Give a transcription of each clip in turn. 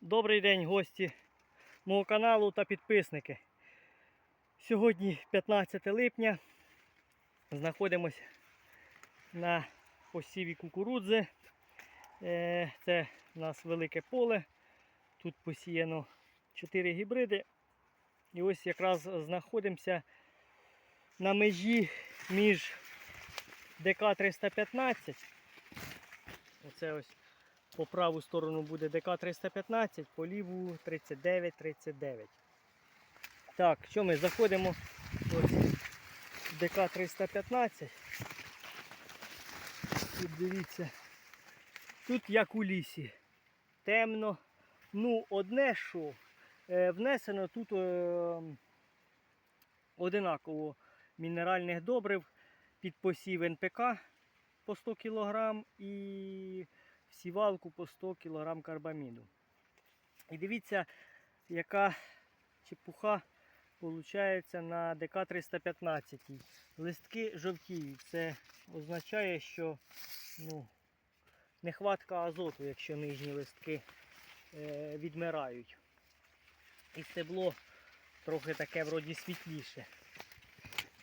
Добрий день, гості мого каналу та підписники. Сьогодні 15 липня. Знаходимося на посіві кукурудзи. Е, Це у нас велике поле. Тут посіяно 4 гібриди. І ось якраз знаходимося на межі між ДК-315. Оце ось по праву сторону буде ДК-315, по ліву 39-39. Так, що ми заходимо ось ДК-315. Тут дивіться. Тут як у лісі. Темно. Ну, одне що е, внесено тут е, одинаково мінеральних добрив під посів НПК по 100 кг і сівалку по 100 кг карбаміду. І дивіться, яка чепуха виходить на ДК-315. Листки жовтіють. Це означає, що ну, нехватка азоту, якщо нижні листки е, відмирають. І стебло трохи таке вроді світліше.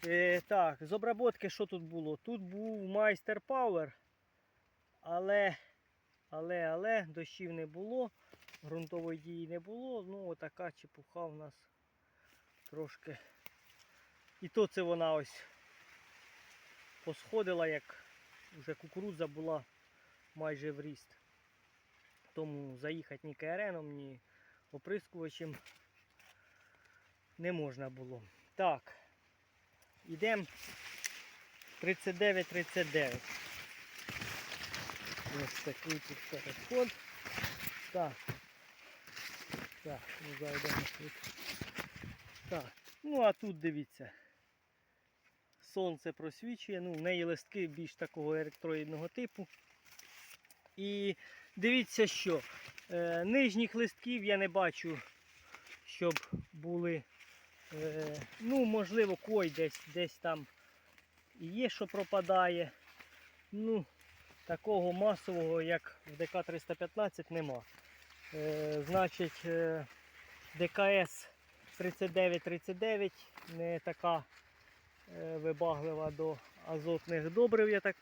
Е, так, з обработки що тут було? Тут був майстер Power, але, але, але дощів не було, ґрунтової дії не було. Ну, така чепуха у нас трошки. І то це вона ось посходила, як вже кукурудза була майже в ріст. Тому заїхати ні КРНом, ні оприскувачем не можна було. Так. Йдемо 39-39. Ось такий тут переход. Так. Так, ну зайдемо тут. Так. Ну а тут дивіться. Сонце просвічує, ну в неї листки більш такого електроїдного типу. І дивіться що. Е, нижніх листків я не бачу, щоб були Е, ну, можливо, кой десь десь там є, що пропадає. Ну, такого масового, як в ДК-315, нема. Е, значить, е, ДКС 3939 не така е, вибаглива до азотних добрив, я так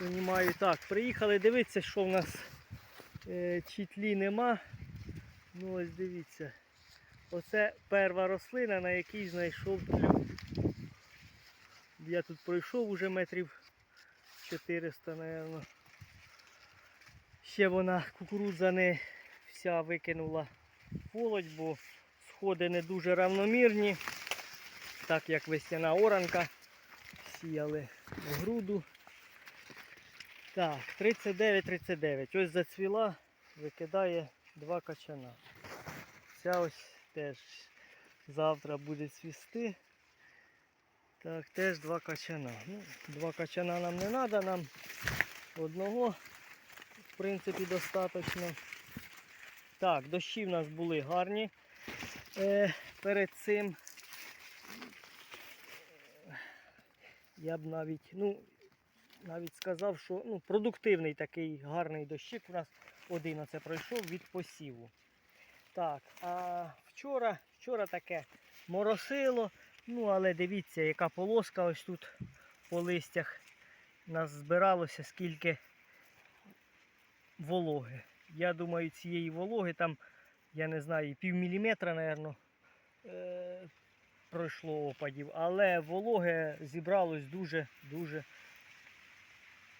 розумію. Так, приїхали дивитися, що в нас чітлі нема. Ну ось дивіться. Оце перша рослина, на якій знайшов. Я тут пройшов уже метрів 400, мабуть. Ще вона кукурудза не вся викинула полоть, бо сходи не дуже равномірні. Так як весняна оранка. Сіяли в груду. Так, 39-39. Ось зацвіла, викидає два качана. Ця ось теж завтра буде цвісти. Так, теж два качана. Ну, Два качана нам не треба, нам одного, в принципі, достатньо. Так, дощі в нас були гарні. Е, перед цим я б навіть, ну, навіть сказав, що ну, продуктивний такий гарний дощик у нас один оце пройшов від посіву. Так, а вчора, вчора таке моросило. Ну, але дивіться, яка полоска ось тут по листях нас збиралося, скільки вологи. Я думаю, цієї вологи там, я не знаю, пів міліметра, мабуть, е пройшло опадів. Але вологи зібралось дуже-дуже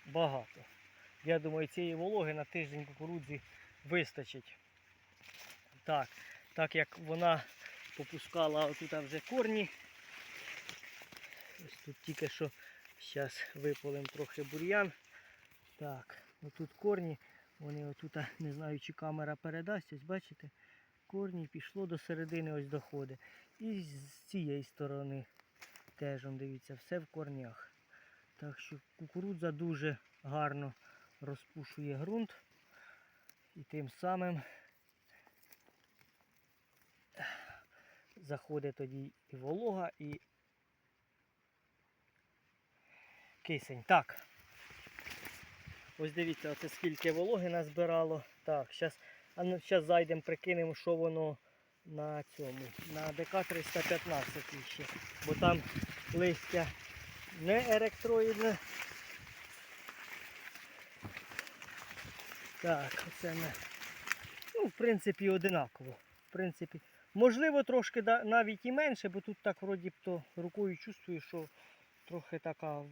багато. Я думаю, цієї вологи на тиждень кукурудзі вистачить. Так, так як вона попускала отут вже корні. Ось тут тільки що зараз виполимо трохи бур'ян. Так, отут корні, вони отут, не знаю, чи камера передасть, ось бачите, корні пішло до середини, ось доходить. І з цієї сторони теж, дивіться, все в корнях. Так що кукурудза дуже гарно розпушує ґрунт. І тим самим заходить тоді і волога, і кисень. Так. Ось дивіться, оце скільки вологи назбирало. Так, зараз А ну зараз зайдемо, прикинемо, що воно на цьому, на ДК 315 ще. Бо там листя не електроїдне. Так, оце ми. Ну, в принципі, одинаково. В принципі, можливо, трошки навіть і менше, бо тут так вроді то рукою чувствую, що трохи така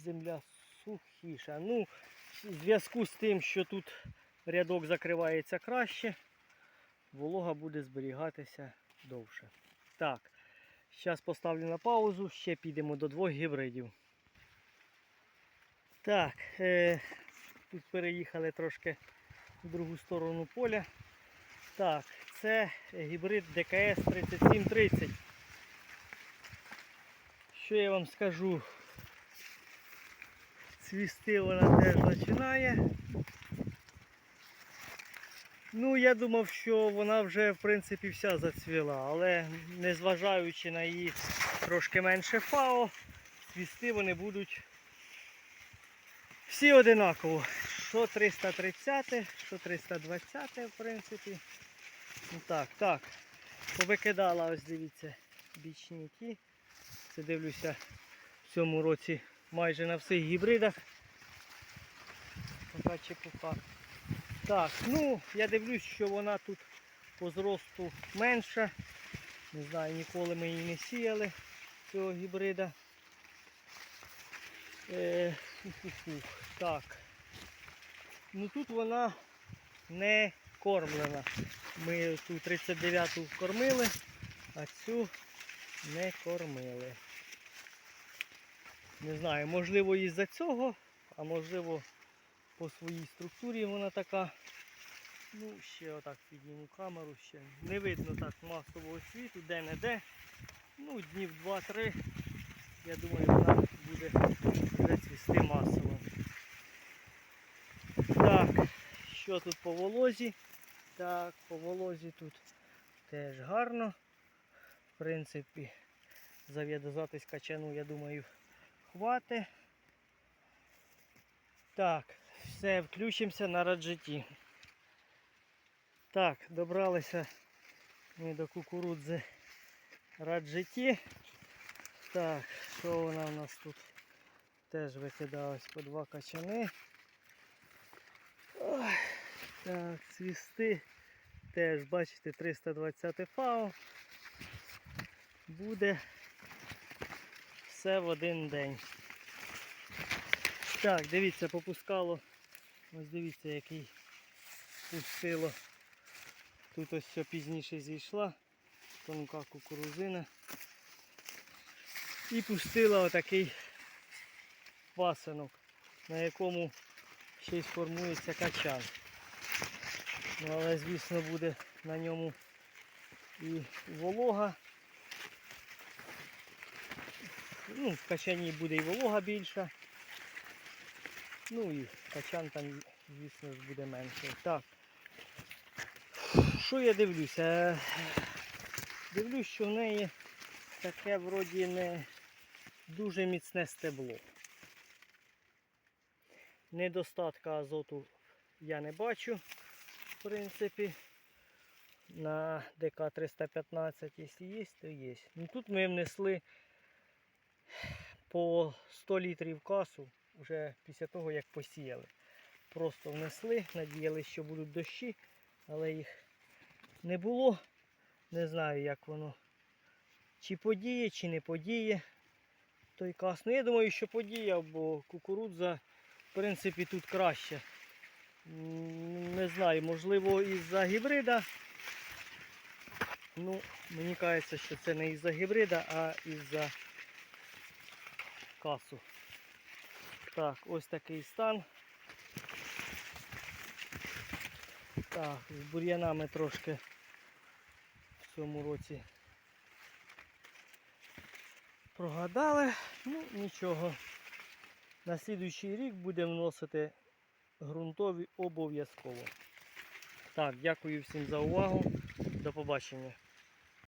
земля сухіша. Ну, в зв'язку з тим, що тут рядок закривається краще, волога буде зберігатися довше. Так, зараз поставлю на паузу, ще підемо до двох гібридів. Так, е, тут переїхали трошки в другу сторону поля. Так, це гібрид ДКС 3730. Що я вам скажу? Цвісти вона теж починає. Ну, я думав, що вона вже в принципі вся зацвіла, але незважаючи на її трошки менше фао, цвісти вони будуть всі одинаково. Що 330, що 320, в принципі. Ну так, так. Повикидала, ось дивіться, бічні ті. Це дивлюся в цьому році майже на всіх гібридах. Така чепуха. Так, ну я дивлюсь, що вона тут по зросту менша. Не знаю, ніколи ми її не сіяли, цього гібрида. Е. Так. Ну тут вона не кормлена. Ми ту 39-ту кормили, а цю не кормили. Не знаю, можливо із-за цього, а можливо по своїй структурі вона така. Ну, ще отак підніму камеру, ще не видно так масового світу, де-не-де. Ну, днів 2-3. Я думаю, вона буде вже цвісти масово. Так, що тут по волозі? Так, по волозі тут теж гарно. В принципі, зав'язатись качану, я думаю, хватить. Так, все, включимося на раджеті. Так, добралися ми до кукурудзи раджеті. Так, що вона у нас тут? Теж викидалась по два качани. Ой, так, цвісти. Теж, бачите, 320 фау. Буде все в один день. Так, дивіться, попускало. Ось дивіться, який пустило. Тут ось все пізніше зійшла. Тонка кукурузина. І пустила отакий пасинок, на якому ще й сформується качан. Ну, але звісно буде на ньому і волога. Ну, в качані буде і волога більша. Ну і качан там, звісно буде менше. Так. Що я дивлюся? Дивлюсь, що в неї таке вроді не дуже міцне стебло. Недостатка азоту я не бачу, в принципі. На ДК 315, якщо є, то є. Ну, тут ми внесли по 100 літрів касу вже після того, як посіяли. Просто внесли, надіялися, що будуть дощі, але їх не було. Не знаю, як воно чи подіє, чи не подіє той кас. Ну, я думаю, що подіяв, бо кукурудза, в принципі, тут краще. Не знаю, можливо, із-за гібрида. Ну, мені кажеться, що це не із-за гібрида, а із-за касу. Так, ось такий стан. Так, з бур'янами трошки в цьому році прогадали. Ну, нічого. На слідуючий рік будемо вносити ґрунтові обов'язково. Так, дякую всім за увагу. До побачення.